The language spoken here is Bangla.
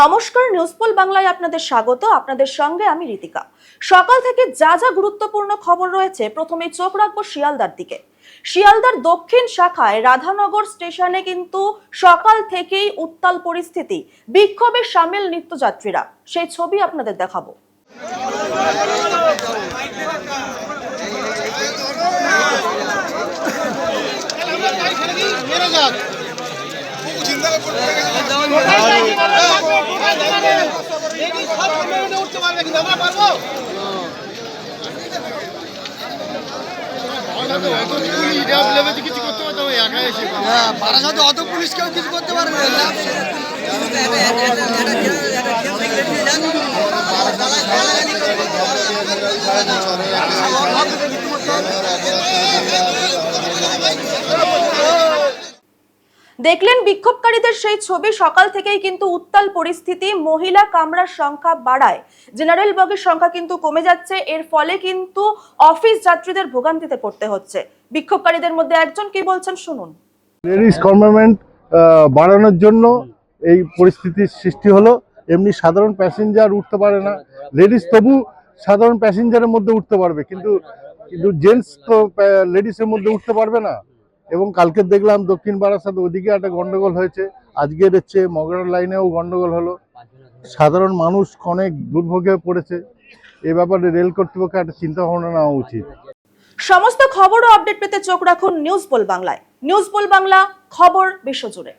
নমস্কার নিউজপোল বাংলায় আপনাদের স্বাগত। আপনাদের সঙ্গে আমি রীতিকা। সকাল থেকে যা যা গুরুত্বপূর্ণ খবর রয়েছে প্রথমে চোখ রাখব শিয়ালদার দিকে। শিয়ালদার দক্ষিণ শাখায় রাধানগর স্টেশনে কিন্তু সকাল থেকেই উত্তাল পরিস্থিতি বিক্ষোভে সামিল নিত্যযাত্রীরা। সেই ছবি আপনাদের দেখাবো। বারাসাতে অত পুলিশ কিছু করতে পারবে না দেখলেন বিক্ষোভকারীদের সেই ছবি, সকাল থেকেই কিন্তু উত্তাল পরিস্থিতি, মহিলা কামরার সংখ্যা বাড়ায়। জেনারেল বগের সংখ্যা কিন্তু কমে যাচ্ছে, এর ফলে কিন্তু অফিস যাত্রীদের ভোগান্তিতে পড়তে হচ্ছে। বিক্ষোভকারীদের মধ্যে একজন কি বলছেন শুনুন। লেডিস কম্পার্টমেন্ট বাড়ানোর জন্য এই পরিস্থিতির সৃষ্টি হলো। এমনি সাধারণ প্যাসেঞ্জার উঠতে পারে না। লেডিস তবু সাধারণ প্যাসেঞ্জারের মধ্যে উঠতে পারবে, কিন্তু কিন্তু জেন্টস তো লেডিসের মধ্যে উঠতে পারবে না। এবং কালকে দেখলাম দক্ষিণ পাড়ার সাথে ওদিকে একটা গন্ডগোল হয়েছে। আজকের হচ্ছে মগরার লাইনেও গন্ডগোল হলো। সাধারণ মানুষ অনেক দুর্ভোগে পড়েছে। এ ব্যাপারে রেল কর্তৃপক্ষের একটা চিন্তা ভাবনা নেওয়া উচিত। সমস্ত খবর ও আপডেট পেতে চোখ রাখুন নিউজ পোল বাংলায়। নিউজ পোল বাংলা, খবর বিশ্বজুড়ে।